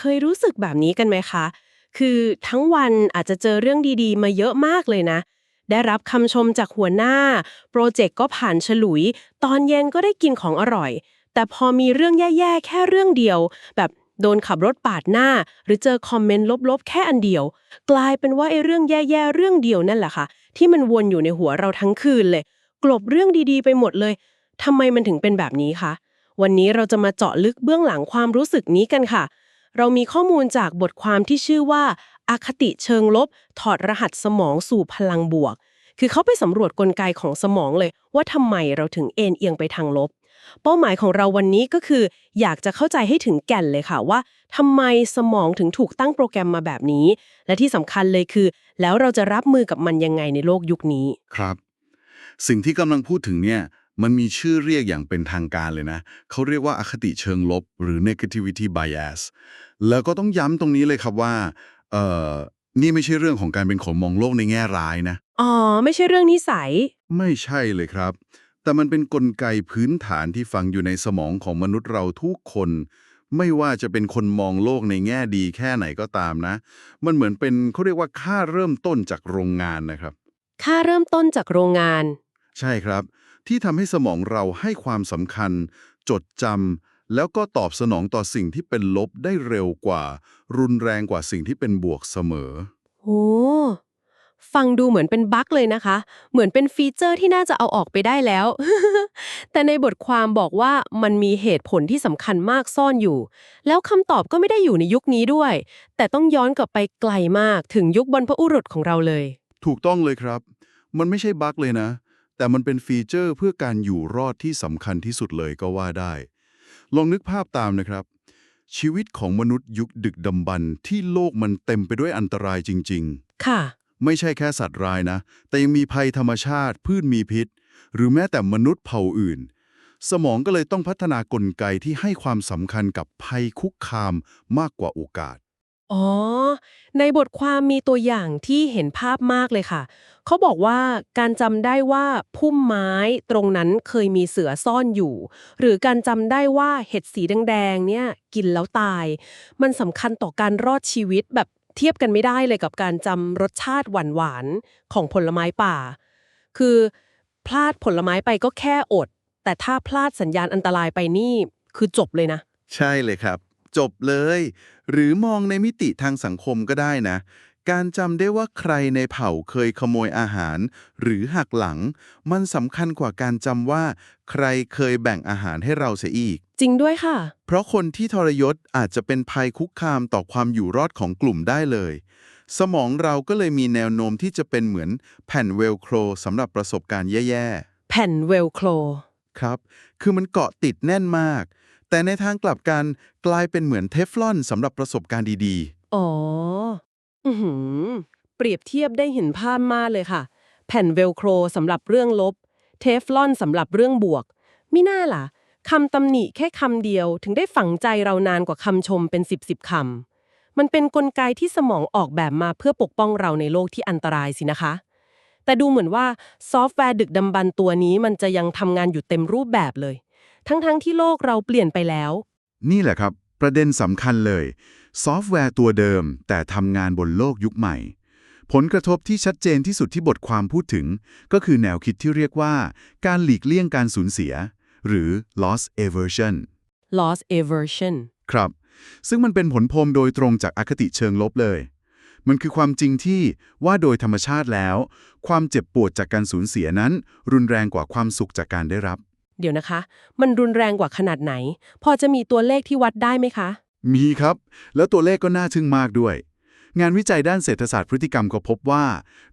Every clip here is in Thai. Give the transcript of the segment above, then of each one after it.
เคยรู้สึกแบบนี้กันไหมคะ คือทั้งวันอาจจะเจอเรื่องดีๆ มาเยอะมากเลยนะ ได้รับคำชมจากหัวหน้า โปรเจกต์ก็ผ่านฉลุย ตอนเย็นก็ได้กินของอร่อย แต่พอมีเรื่องแย่ๆ แค่เรื่องเดียว แบบโดนขับรถปาดหน้า หรือเจอคอมเมนต์ลบๆ แค่อันเดียว กลายเป็นว่าไอ้เรื่องแย่ๆ เรื่องเดียวนั่นแหละค่ะ ที่มันวนอยู่ในหัวเราทั้งคืนเลย กลบเรื่องดีๆ ไปหมดเลยทำไมมันถึงเป็นแบบนี้คะวันนี้เราจะมาเจาะลึกเบื้องหลังความรู้สึกนี้กันค่ะ เรามีข้อมูลจากบทความที่ชื่อว่าอาคติเชิงลบ ถอดรหัสสมองสู่พลังบวก คือเขาไปสำรวจกลไกของสมองเลย ว่าทำไมเราถึงเอ็นเอียงไปทางลบ เป้าหมายของเราวันนี้ก็คือ อยากจะเข้าใจให้ถึงแก่นเลยค่ะว่าทำไมสมองถึงถูกตั้งโปรแกรมมาแบบนี้ และที่สำคัญเลยคือ แล้วเราจะรับมือกับมันยังไงในโลกยุคนี้ ครับ สิ่งที่กำลังพูดถึงเนี่ยมันมีชื่อเรียกอย่างเป็นทางการเลยนะ เขาเรียกว่าอคติเชิงลบ หรือ negativity bias แล้วก็ต้องย้ำตรงนี้เลยครับว่า เอ่อ นี่ไม่ใช่เรื่องของการเป็นคนมองโลกในแง่ร้ายนะ อ๋อ ไม่ใช่เรื่องนิสัย ไม่ใช่เลยครับ แต่มันเป็นนกลไกพื้นฐานที่ฝังอยู่ในสมองของมนุษย์เราทุกคน ไม่ว่าจะเป็นคนมองโลกในแง่ดีแค่ไหนก็ตามนะ มันเหมือนเป็นเขาเรียกว่าค่าเริ่มต้นจากโรงงานนะครับ ค่าเริ่มต้นจากโรงงาน ใช่ครับ ที่ทำให้สมองเราให้ความสำคัญ จดจำแล้วก็ตอบสนองต่อสิ่งที่เป็นลบได้เร็วกว่า รุนแรงกว่าสิ่งที่เป็นบวกเสมอ โอ้ฟังดูเหมือนเป็นบั๊กเลยนะคะ เหมือนเป็นฟีเจอร์ที่น่าจะเอาออกไปได้แล้ว แต่ในบทความบอกว่ามันมีเหตุผลที่สำคัญมากซ่อนอยู่ แล้วคำตอบก็ไม่ได้อยู่ในยุคนี้ด้วย แต่ต้องย้อนกลับไปไกลมากถึงยุคบรรพบุรุษของเราเลย ถูกต้องเลยครับ มันไม่ใช่บั๊กเลยนะ แต่มันเป็นฟีเจอร์เพื่อการอยู่รอดที่สำคัญที่สุดเลยก็ว่าได้ ลองนึกภาพตามนะครับ ชีวิตของมนุษย์ยุคดึกดำบรรพ์ที่โลกมันเต็มไปด้วยอันตรายจริงค่ะๆไม่ใช่แค่สัตว์ร้ายนะ แต่ยังมีภัยธรรมชาติ พืชมีพิษ หรือแม้แต่มนุษย์เผ่าอื่น สมองก็เลยต้องพัฒนากลไกที่ให้ความสำคัญกับภัยคุกคามมากกว่าโอกาส อ๋อ ในบทความมีตัวอย่างที่เห็นภาพมากเลยค่ะ เขาบอกว่าการจำได้ว่าพุ่มไม้ตรงนั้นเคยมีเสือซ่อนอยู่ หรือการจำได้ว่าเห็ดสีแดงๆเนี่ยกินแล้วตาย มันสำคัญต่อการรอดชีวิตแบบเทียบกันไม่ได้เลยกับการจำรสชาติหวานๆของผลไม้ป่า คือ พลาดผลไม้ไปก็แค่อด แต่ถ้าพลาดสัญญาณอันตรายไปนี่คือจบเลยนะ ใช่เลยครับ จบเลย หรือมองในมิติทางสังคมก็ได้นะ การจำได้ว่าใครในเผ่าเคยขโมยอาหาร หรือหักหลัง มันสำคัญกว่าการจำว่า ใครเคยแบ่งอาหารให้เราเสียอีก จริงด้วยค่ะ เพราะคนที่ทรยศอาจจะเป็นภัยคุกคามต่อความอยู่รอดของกลุ่มได้เลย สมองเราก็เลยมีแนวโน้มที่จะเป็นเหมือนแผ่นเวลโครสำหรับประสบการณ์แย่ๆ แผ่นเวลโคร ครับ คือมันเกาะติดแน่นมาก แต่ในทางกลับกันกลายเป็นเหมือนเทฟลอนสำหรับประสบการณ์ดีอ๋อ อือหือ เปรียบเทียบได้เห็นภาพมากเลยค่ะ แผ่นเวลโครสำหรับเรื่องลบ เทฟลอนสำหรับเรื่องบวก มิน่าล่ะคำตำหนิแค่คำเดียว ถึงได้ฝังใจเรานานกว่าคำชมเป็นสิบสิบคำ มันเป็นนกลไกที่สมองออกแบบมาเพื่อปกป้องเราในโลกที่อันตรายสินะคะ แต่ดูเหมือนว่าซอฟต์แวร์ดึกดำบรรพ์ตัวนี้มันจะยังทำงานอยู่เต็มรูปแบบเลย ทั้งๆที่โลกเราเปลี่ยนไปแล้วๆนี่แหละครับ ประเด็นสำคัญเลย ซอฟต์แวร์ตัวเดิม แต่ทำงานบนโลกยุคใหม่ ผลกระทบที่ชัดเจนที่สุดที่บทความพูดถึง ก็คือแนวคิดที่เรียกว่า การหลีกเลี่ยงการสูญเสีย หรือ loss aversion loss aversion ครับ ซึ่งมันเป็นผลพวงโดยตรงจากอคติเชิงลบเลย มันคือความจริงที่ว่าโดยธรรมชาติแล้ว ความเจ็บปวดจากการสูญเสียนั้น รุนแรงกว่าความสุขจากการได้รับ เดี๋ยวนะคะ มันรุนแรงกว่าขนาดไหน พอจะมีตัวเลขที่วัดได้ไหมคะ มีครับ แล้วตัวเลขก็น่าทึ่งมากด้วย งานวิจัยด้านเศรษฐศาสตร์พฤติกรรมก็พบว่า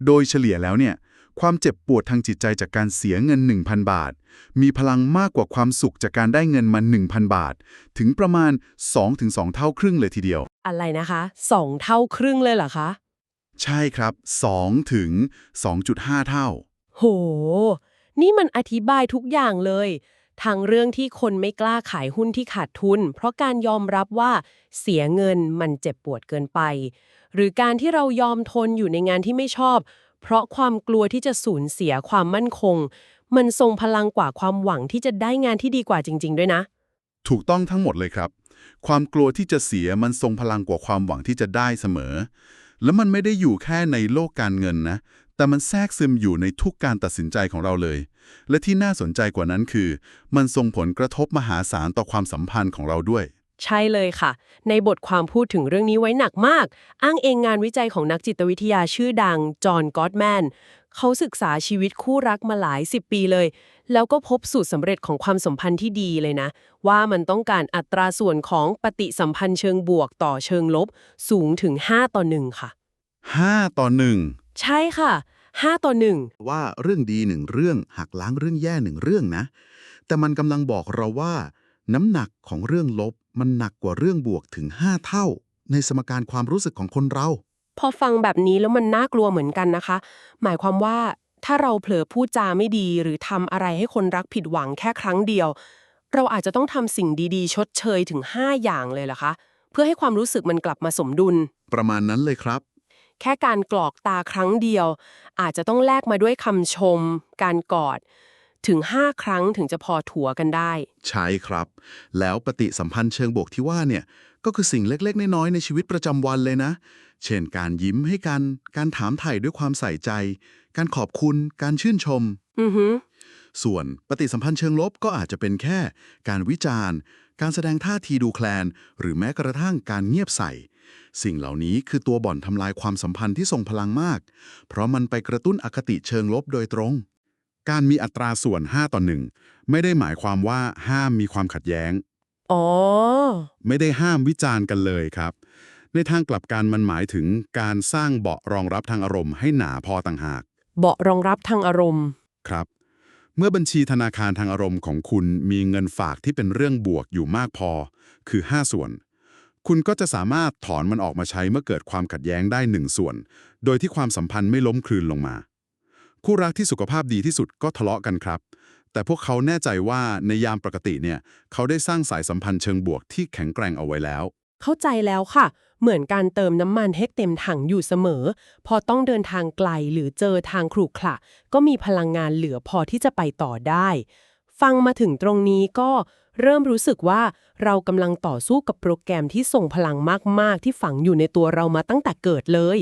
โดยเฉลี่ยแล้วเนี่ย ความเจ็บปวดทางจิตใจจากการเสียเงิน 1,000 บาท มีพลังมากกว่าความสุขจากการได้เงินมา 1,000 บาท ถึงประมาณ 2-2 เท่าครึ่งเลยทีเดียว อะไรนะคะสองเท่าครึ่งเลยเหรอคะ ใช่ครับ 2 ถึง 2.5 เท่า โห นี่มันอธิบายทุกอย่างเลยทางเรื่องที่คนไม่กล้าขายหุ้นที่ขาดทุน เพราะการยอมรับว่าเสียเงินมันเจ็บปวดเกินไป หรือการที่เรายอมทนอยู่ในงานที่ไม่ชอบ เพราะความกลัวที่จะสูญเสียความมั่นคง มันทรงพลังกว่าความหวังที่จะได้งานที่ดีกว่าจริง ๆ ด้วยนะ ถูกต้องทั้งหมดเลยครับ ความกลัวที่จะเสียมันทรงพลังกว่าความหวังที่จะได้เสมอ แล้วมันไม่ได้อยู่แค่ในโลกการเงินนะ แต่มันแทรกซึมอยู่ในทุกการตัดสินใจของเราเลย และที่น่าสนใจกว่านั้นคือ มันส่งผลกระทบมหาศาลต่อความสัมพันธ์ของเราด้วย ใช่เลยค่ะ ในบทความพูดถึงเรื่องนี้ไว้หนักมาก อ้างเองงานวิจัยของนักจิตวิทยาชื่อดัง จอห์นกอตแมน เขาศึกษาชีวิตคู่รักมาหลายสิบปีเลย แล้วก็พบสูตรสำเร็จของความสัมพันธ์ที่ดีเลยนะ ว่ามันต้องการอัตราส่วนของปฏิสัมพันธ์เชิงบวกต่อเชิงลบ สูงถึง 5 ต่อ 1 ค่ะ 5 ต่อ 1 ใช่ค่ะ 5 ต่อ 1 ว่าเรื่องดีหนึ่งเรื่องหักล้างเรื่องแย่หนึ่งเรื่องนะ แต่มันกำลังบอกเราว่า น้ำหนักของเรื่องลบมันหนักกว่าเรื่องบวกถึง 5 เท่า ในสมการความรู้สึกของคนเรา พอฟังแบบนี้แล้วมันน่ากลัวเหมือนกันนะคะ หมายความว่าถ้าเราเผลอพูดจาไม่ดี หรือทำอะไรให้คนรักผิดหวังแค่ครั้งเดียว เราอาจจะต้องทำสิ่งดีๆ ชดเชยถึง 5 อย่างเลยเหรอคะ เพื่อให้ความรู้สึกมันกลับมาสมดุล ประมาณนั้นเลยครับ แค่การกรอกตาครั้งเดียว อาจจะต้องแลกมาด้วยคำชม การกอด ถึง 5 ครั้งถึงจะพอถัวกันได้ ใช่ครับ แล้วปฏิสัมพันธ์เชิงบวกที่ว่าเนี่ยก็คือสิ่งเล็กๆ น้อยๆ ในชีวิตประจำวันเลยนะ เช่นการยิ้มให้กัน การถามไถ่ด้วยความใส่ใจ การขอบคุณ การชื่นชม อือหือส่วนปฏิสัมพันธ์เชิงลบก็อาจจะเป็นแค่ การวิจารณ์ การแสดงท่าทีดูแคลน หรือแม้กระทั่งการเงียบใส่ สิ่งเหล่านี้คือตัวบ่อนทำลายความสัมพันธ์ที่ทรงพลังมาก เพราะมันไปกระตุ้นอคติเชิงลบโดยตรง การมีอัตราส่วน 5 ต่อ 1 ไม่ได้หมายความว่าห้ามมีความขัดแย้ง อ๋อ ไม่ได้ห้ามวิจารณ์กันเลยครับ ในทางกลับกันมันหมายถึงการสร้างเบาะรองรับทางอารมณ์ให้หนาพอต่างหาก เบาะรองรับทางอารมณ์ ครับ เมื่อบัญชีธนาคารทางอารมณ์ของคุณมีเงินฝากที่เป็นเรื่องบวกอยู่มากพอ คือ 5 ส่วน คุณก็จะสามารถถอนมันออกมาใช้เมื่อเกิดความขัดแย้งได้1ส่วน โดยที่ความสัมพันธ์ไม่ล้มคลืนลงมา คู่รักที่สุขภาพดีที่สุดก็ทะเลาะกันครับ แต่พวกเขาแน่ใจว่าในยามปกติเนี่ยเขาได้สร้างสายสัมพันธ์เชิงบวกที่แข็งแกร่งเอาไว้แล้ว เข้าใจแล้วค่ะ เหมือนการเติมน้ำมันให้เต็มถังอยู่เสมอ พอต้องเดินทางไกลหรือเจอทางขรุขระก็มีพลังงานเหลือพอที่จะไปต่อได้ ฟังมาถึงตรงนี้ก็เริ่มรู้สึกว่าเรากำลังต่อสู้กับโปรแกรมที่ส่งพลังมาก ๆ ที่ฝังอยู่ในตัวเรามาตั้งแต่เกิดเลย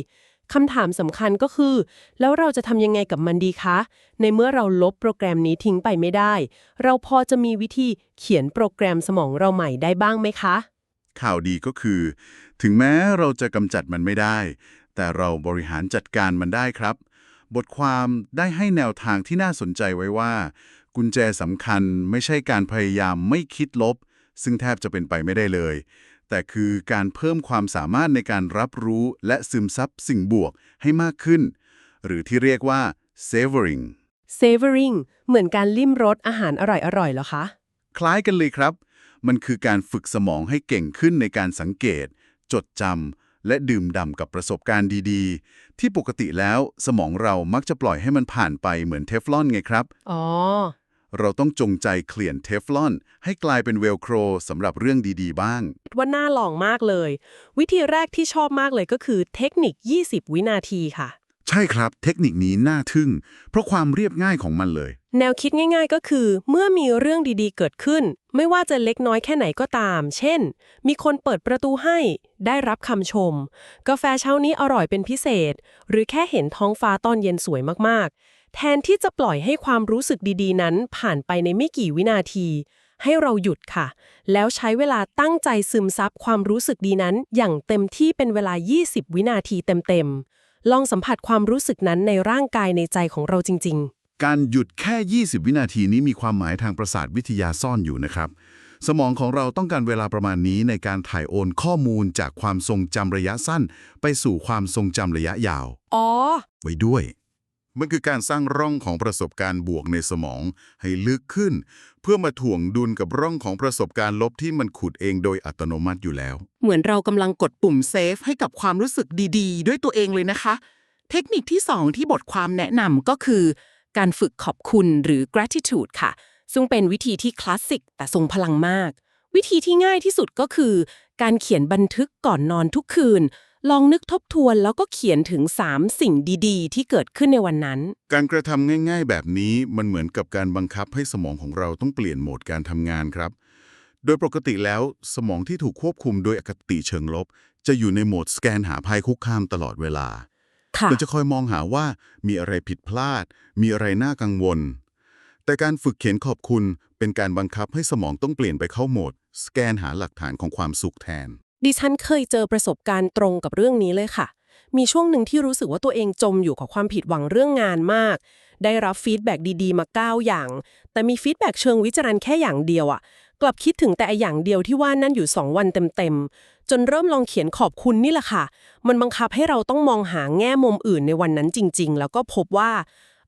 คำถามสำคัญก็คือ แล้วเราจะทำยังไงกับมันดีคะ ในเมื่อเราลบโปรแกรมนี้ทิ้งไปไม่ได้ เราพอจะมีวิธีเขียนโปรแกรมสมองเราใหม่ได้บ้างไหมคะ ข่าวดีก็คือ ถึงแม้เราจะกำจัดมันไม่ได้ แต่เราบริหารจัดการมันได้ครับ บทความได้ให้แนวทางที่น่าสนใจไว้ว่า กุญแจสำคัญไม่ใช่การพยายามไม่คิดลบ ซึ่งแทบจะเป็นไปไม่ได้เลย แต่คือการเพิ่มความสามารถในการรับรู้และซึมซับสิ่งบวกให้มากขึ้น หรือที่เรียกว่า savoring savoring เหมือนการลิ้มรสอาหารอร่อยๆเหรอคะ คล้ายกันเลยครับ มันคือการฝึกสมองให้เก่งขึ้นในการสังเกต จดจำและดื่มด่ำกับประสบการณ์ดีๆ ที่ปกติแล้วสมองเรามักจะปล่อยให้มันผ่านไปเหมือนเทฟลอนไงครับ อ๋อ เราต้องจงใจเคลี่ยนเทฟลอน ให้กลายเป็นเวลโครสำหรับเรื่องดีๆ บ้าง ว่าน่าลองมากเลย วิธีแรกที่ชอบมากเลยก็คือเทคนิค 20 วินาทีค่ะ ใช่ครับ เทคนิคนี้น่าทึ่ง เพราะความเรียบง่ายของมันเลย แนวคิดง่ายๆ ก็คือ เมื่อมีเรื่องดีๆ เกิดขึ้น ไม่ว่าจะเล็กน้อยแค่ไหนก็ตาม เช่น มีคนเปิดประตูให้ ได้รับคำชม กาแฟเช้านี้อร่อยเป็นพิเศษ หรือแค่เห็นท้องฟ้าตอนเย็นสวยมากๆ แทนที่จะปล่อยให้ความรู้สึกดีๆ นั้นผ่านไปในไม่กี่วินาที ให้เราหยุดค่ะ แล้วใช้เวลาตั้งใจซึมซับความรู้สึกดีนั้น อย่างเต็มที่เป็นเวลา 20 วินาทีเต็มๆ ลองสัมผัสความรู้สึกนั้นในร่างกายในใจของเราจริง ๆ การหยุดแค่ 20 วินาทีนี้มีความหมายทางประสาทวิทยาซ่อนอยู่นะครับ สมองของเราต้องการเวลาประมาณนี้ในการถ่ายโอนข้อมูลจากความทรงจำระยะสั้น ไปสู่ความทรงจำระยะยาว อ๋อ ไว้ด้วย มันคือการสร้างร่องของประสบการณ์บวกในสมองให้ลึกขึ้น เพื่อมาถ่วงดุลกับร่องของประสบการณ์ลบที่มันขุดเองโดยอัตโนมัติอยู่แล้ว เหมือนเรากำลังกดปุ่มเซฟให้กับความรู้สึกดี ๆ ด้วยตัวเองเลยนะคะ เทคนิคที่ 2 ที่บทความแนะนำก็คือ การฝึกขอบคุณหรือ gratitude ค่ะ ซึ่งเป็นวิธีที่คลาสสิกแต่ทรงพลังมาก วิธีที่ง่ายที่สุดก็คือ การเขียนบันทึกก่อนนอนทุกคืน ลองนึกทบทวนแล้วก็เขียนถึง 3 สิ่งดีๆ ที่เกิดขึ้นในวันนั้น การกระทำง่ายๆ แบบนี้มันเหมือนกับการบังคับให้สมองของเราต้องเปลี่ยนโหมดการทำงานครับ โดยปกติแล้วสมองที่ถูกควบคุมโดยอคติเชิงลบ จะอยู่ในโหมดสแกนหาภัยคุกคามตลอดเวลาค่ะเราจะคอยมองหาว่ามีอะไรผิดพลาด มีอะไรน่ากังวล แต่การฝึกเขียนขอบคุณเป็นการบังคับให้สมองต้องเปลี่ยนไปเข้าโหมด สแกนหาหลักฐานของความสุขแทน ดิฉันเคยเจอประสบการณ์ตรงกับเรื่องนี้เลยค่ะ มีช่วงหนึ่งที่รู้สึกว่าตัวเองจมอยู่กับความผิดหวังเรื่องงานมาก ได้รับฟีดแบ็กดีๆ มา 9 อย่าง แต่มีฟีดแบ็กเชิงวิจารณ์แค่อย่างเดียวอะกลับคิดถึงแต่ไออย่างเดียวที่ว่านั่นอยู่ 2 วันเต็มๆ จนเริ่มลองเขียนขอบคุณนี่แหละค่ะ มันบังคับให้เราต้องมองหาแง่มุมอื่นในวันนั้นจริง ๆ แล้วก็พบว่า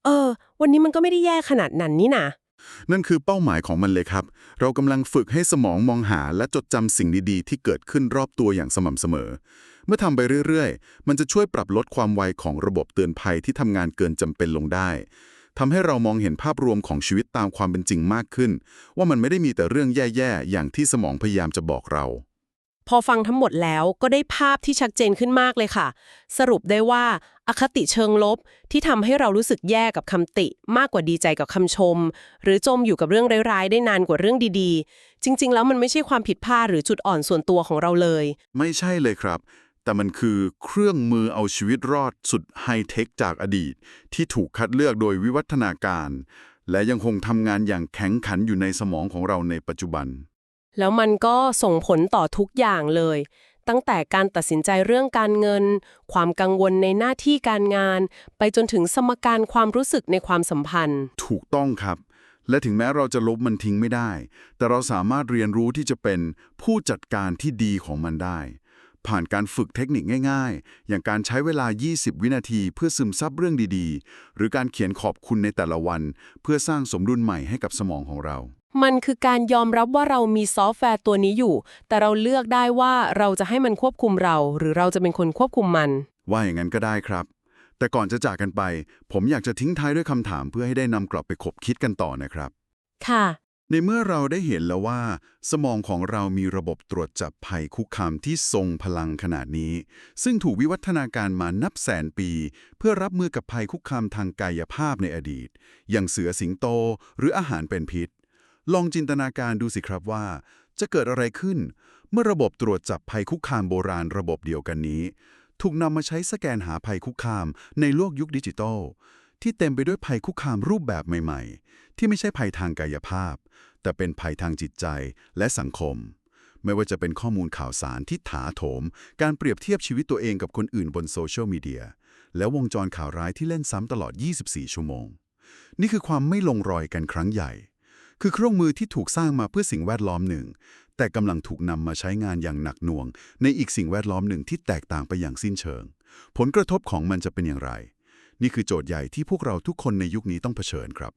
เออ วันนี้มันก็ไม่ได้แย่ขนาดนั้นนี่นะ นั่นคือเป้าหมายของมันเลยครับ เรากำลังฝึกให้สมองมองหาและจดจำสิ่งดีๆ ที่เกิดขึ้นรอบตัวอย่างสม่ำเสมอ เมื่อทำไปเรื่อยๆ มันจะช่วยปรับลดความไวของระบบเตือนภัยที่ทำงานเกินจำเป็นลงได้ทำให้เรามองเห็นภาพรวมของชีวิตตามความเป็นจริงมากขึ้น ว่ามันไม่ได้มีแต่เรื่องแย่ๆ อย่างที่สมองพยายามจะบอกเรา พอฟังทั้งหมดแล้วก็ได้ภาพที่ชัดเจนขึ้นมากเลยค่ะ สรุปได้ว่าอคติเชิงลบที่ทำให้เรารู้สึกแย่กับคำติมากกว่าดีใจกับคำชม หรือจมอยู่กับเรื่องร้ายๆ ได้นานกว่าเรื่องดีๆ จริง ๆ แล้วมันไม่ใช่ความผิดพลาดหรือจุดอ่อนส่วนตัวของเราเลย ไม่ใช่เลยครับ แต่มันคือเครื่องมือเอาชีวิตรอดสุดไฮเทคจากอดีต ที่ถูกคัดเลือกโดยวิวัฒนาการ และยังคงทำงานอย่างแข็งขันอยู่ในสมองของเราในปัจจุบัน แล้วมันก็ส่งผลต่อทุกอย่างเลย ตั้งแต่การตัดสินใจเรื่องการเงิน ความกังวลในหน้าที่การงาน ไปจนถึงสมการความรู้สึกในความสัมพันธ์ ถูกต้องครับ และถึงแม้เราจะลบมันทิ้งไม่ได้ แต่เราสามารถเรียนรู้ที่จะเป็นผู้จัดการที่ดีของมันได้ ผ่านการฝึกเทคนิคง่ายๆ อย่างการใช้เวลา 20 วินาทีเพื่อซึมซับเรื่องดีๆ หรือการเขียนขอบคุณในแต่ละวัน เพื่อสร้างสมดุลใหม่ให้กับสมองของเรา มันคือการยอมรับว่าเรามีซอฟต์แวร์ตัวนี้อยู่ แต่เราเลือกได้ว่าเราจะให้มันควบคุมเรา หรือเราจะเป็นคนควบคุมมัน ว่าอย่างนั้นก็ได้ครับ แต่ก่อนจะจากกันไป ผมอยากจะทิ้งท้ายด้วยคำถามเพื่อให้ได้นำกลับไปคบคิดกันต่อนะครับ ค่ะ ในเมื่อเราได้เห็นแล้วว่า สมองของเรามีระบบตรวจจับภัยคุกคามที่ทรงพลังขนาดนี้ ซึ่งถูกวิวัฒนาการมานับแสนปี เพื่อรับมือกับภัยคุกคามทางกายภาพในอดีต อย่างเสือสิงโต หรืออาหารเป็นพิษ ลองจินตนาการดูสิครับว่า จะเกิดอะไรขึ้น เมื่อระบบตรวจจับภัยคุกคามโบราณระบบเดียวกันนี้ ถูกนำมาใช้สแกนหาภัยคุกคามในโลกยุคดิจิทัลที่เต็มไปด้วยภัยคุกคามรูปแบบใหม่ๆ ที่ไม่ใช่ภัยทางกายภาพ แต่เป็นภัยทางจิตใจและสังคม ไม่ว่าจะเป็นข้อมูลข่าวสารที่ถาโถม การเปรียบเทียบชีวิตตัวเองกับคนอื่นบนโซเชียลมีเดียและวงจรข่าวร้ายที่เล่นซ้ำตลอด 24 ชั่วโมง นี่คือความไม่ลงรอยกันครั้งใหญ่ คือเครื่องมือที่ถูกสร้างมาเพื่อสิ่งแวดล้อมหนึ่ง แต่กำลังถูกนำมาใช้งานอย่างหนักหน่วง ในอีกสิ่งแวดล้อมหนึ่งที่แตกต่างไปอย่างสิ้นเชิง ผลกระทบของมันจะเป็นอย่างไร นี่คือโจทย์ใหญ่ที่พวกเราทุกคนในยุคนี้ต้องเผชิญครับ